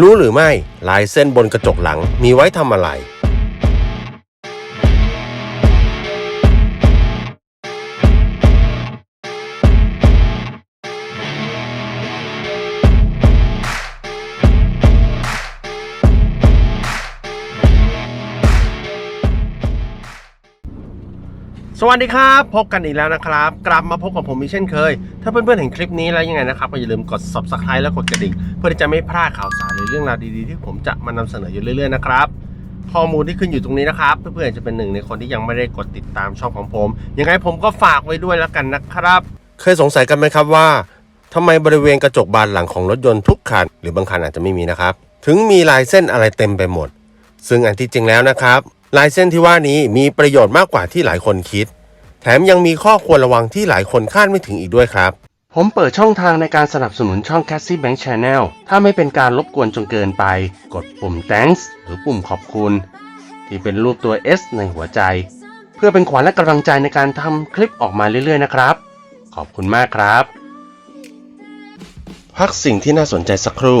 รู้หรือไม่ลายเส้นบนกระจกหลังมีไว้ทำอะไร สวัสดีครับ พบกันอีกแล้วนะครับ กลับมาพบกับผมอีกเช่นเคย ถ้าเพื่อนๆเห็นคลิปนี้แล้วยังไงนะครับก็อย่าลืมกด subscribe และกดกระดิ่ง เพื่อที่จะไม่พลาดข่าวสารหรือเรื่องราวดีๆที่ผมจะมานำเสนออยู่เรื่อยๆนะครับข้อมูลที่ขึ้นอยู่ตรงนี้นะครับ เพื่อนๆจะเป็นหนึ่งในคนที่ยังไม่ได้กดติดตามช่องของผมยังไงผมก็ฝากไว้ด้วยแล้วกันนะครับ เคยสงสัยกันไหมครับว่าทำไมบริเวณกระจกบานหลังของรถยนต์ทุกคันหรือบางคันอาจจะไม่มีนะครับ ถึงมีลายเส้นอะไรเต็มไปหมด ซึ่งอันที่จริงแล้วนะครับ ลายเส้นที่ว่านี้มีประโยชน์มากกว่าที่หลายคนคิด แถมยังมีข้อควรระวังที่หลายคนคาดไม่ถึงอีกด้วยครับ ผมเปิดช่องทางในการสนับสนุนช่อง Cassie Bank Channel ถ้าไม่เป็นการรบกวนจนเกินไป กดปุ่ม thanks หรือปุ่มขอบคุณ ที่เป็นรูปตัว S ในหัวใจ เพื่อเป็นขวัญและกำลังใจในการทำคลิปออกมาเรื่อยๆนะครับ ขอบคุณมากครับ พักสิ่งที่น่าสนใจสักครู่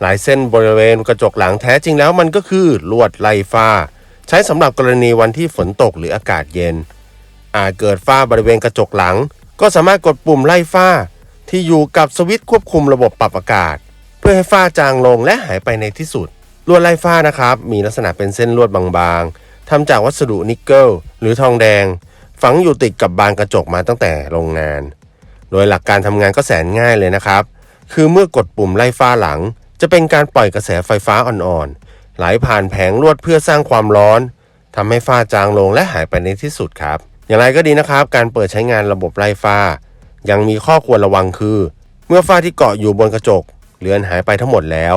หลายเส้นบริเวณกระจกหลังแท้จริงแล้วมันก็คือลวดไล่ฟ้า ใช้สำหรับกรณีวันที่ฝนตกหรืออากาศเย็น อาจเกิดฝ้าบริเวณกระจกหลัง ก็สามารถกดปุ่มไล่ฝ้า ที่อยู่กับสวิตช์ควบคุมระบบปรับอากาศ เพื่อให้ฝ้าจางลงและหายไปในที่สุด ลวดไล่ฝ้านะครับ มีลักษณะเป็นเส้นลวดบางๆทำจากวัสดุนิกเกิลหรือทองแดง ฝังอยู่ติดกับบานกระจกมาตั้งแต่โรงงาน โดยหลักการทำงานก็แสนง่ายเลยนะครับ คือเมื่อกดปุ่มไล่ฟ้าหลัง จะเป็นการปล่อยกระแสไฟฟ้าอ่อนๆ ไหลผ่านแผงลวดเพื่อสร้างความร้อนทำให้ฝ้าจางลงและหายไปในที่สุดครับ อย่างไรก็ดีนะครับ การเปิดใช้งานระบบไล่ฟ้า ยังมีข้อควรระวังคือ เมื่อฝ้าที่เกาะอยู่บนกระจกเลือนหายไปทั้งหมดแล้ว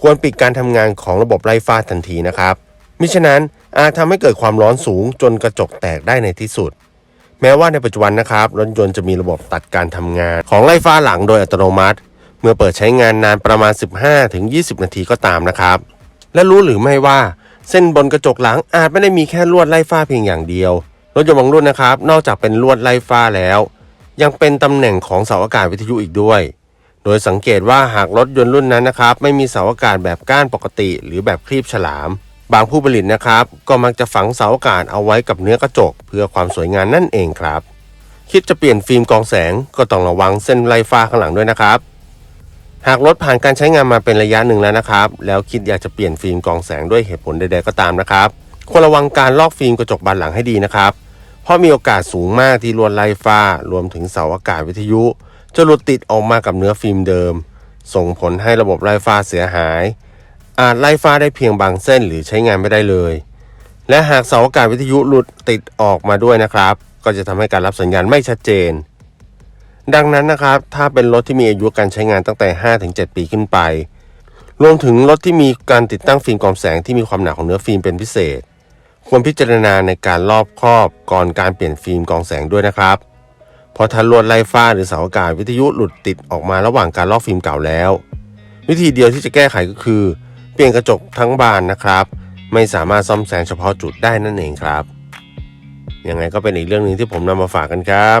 ควรปิดการทำงานของระบบไล่ฟ้าทันทีนะครับมิฉะนั้นอาจทำให้เกิดความร้อนสูงจนกระจกแตกได้ในที่สุด แม้ว่าในปัจจุบันนะครับรถยนต์จะมีระบบตัดการทำงานของไล่ฟ้าหลังโดยอัตโนมัติ เมื่อเปิดใช้งานนานประมาณ 15-20 นาทีก็ตามนะครับ และรู้หรือไม่ว่าเส้นบนกระจกหลังอาจไม่ได้มีแค่ลวดไล่ฟ้าเพียงอย่างเดียว รถยนต์บางรุ่นนะครับ นอกจากเป็นลวดไล่ฟ้าแล้ว ยังเป็นตำแหน่งของเสาอากาศวิทยุอีกด้วย โดยสังเกตว่าหากรถยนต์รุ่นนั้นนะครับ ไม่มีเสาอากาศแบบก้านปกติ หรือแบบคลีบฉลาม บางผู้ผลิตนะครับ ก็มักจะฝังเสาอากาศเอาไว้กับเนื้อกระจก เพื่อความสวยงามนั่นเองครับ คิดจะเปลี่ยนฟิล์มกองแสงก็ต้องระวังเส้นไล่ฟ้าข้างหลังด้วยนะครับ หากรถผ่านการใช้งานมาเป็นระยะหนึ่งแล้วนะครับ แล้วคิดอยากจะเปลี่ยนฟิล์มกองแสงด้วยเหตุผลใดๆก็ตามนะครับ ควรระวังการลอกฟิล์มกระจกบานหลังให้ดีนะครับ เพราะมีโอกาสสูงมากที่ลวดไล่ฟ้า รวมถึงเสาอากาศวิทยุ จะหลุดติดออกมากับเนื้อฟิล์มเดิม ส่งผลให้ระบบไล่ฟ้าเสียหาย อาจไล่ฟ้าได้เพียงบางเส้นหรือใช้งานไม่ได้เลย และหากเสาอากาศวิทยุหลุดติดออกมาด้วยนะครับ ก็จะทำให้การรับสัญญาณไม่ชัดเจน ดังนั้นนะครับ ถ้าเป็นรถที่มีอายุการใช้งานตั้งแต่ 5-7 ปีขึ้นไป รวมถึงรถที่มีการติดตั้งฟิล์มกรองแสงที่มีความหนาของเนื้อฟิล์มเป็นพิเศษ ควรพิจารณาในการรอบครอบก่อนการเปลี่ยนฟิล์มกรองแสงด้วยนะครับ เพราะถ้าลวดไล่ฟ้าหรือเสาอากาศวิทยุหลุดติดออกมาระหว่างการลอกฟิล์มเก่าแล้ว วิธีเดียวที่จะแก้ไขก็คือ เปลี่ยนกระจกทั้งบานนะครับ ไม่สามารถซ่อมแซมเฉพาะจุดได้นั่นเองครับยังไงก็เป็นอีกเรื่องหนึ่งที่ผมนำมาฝากกันครับ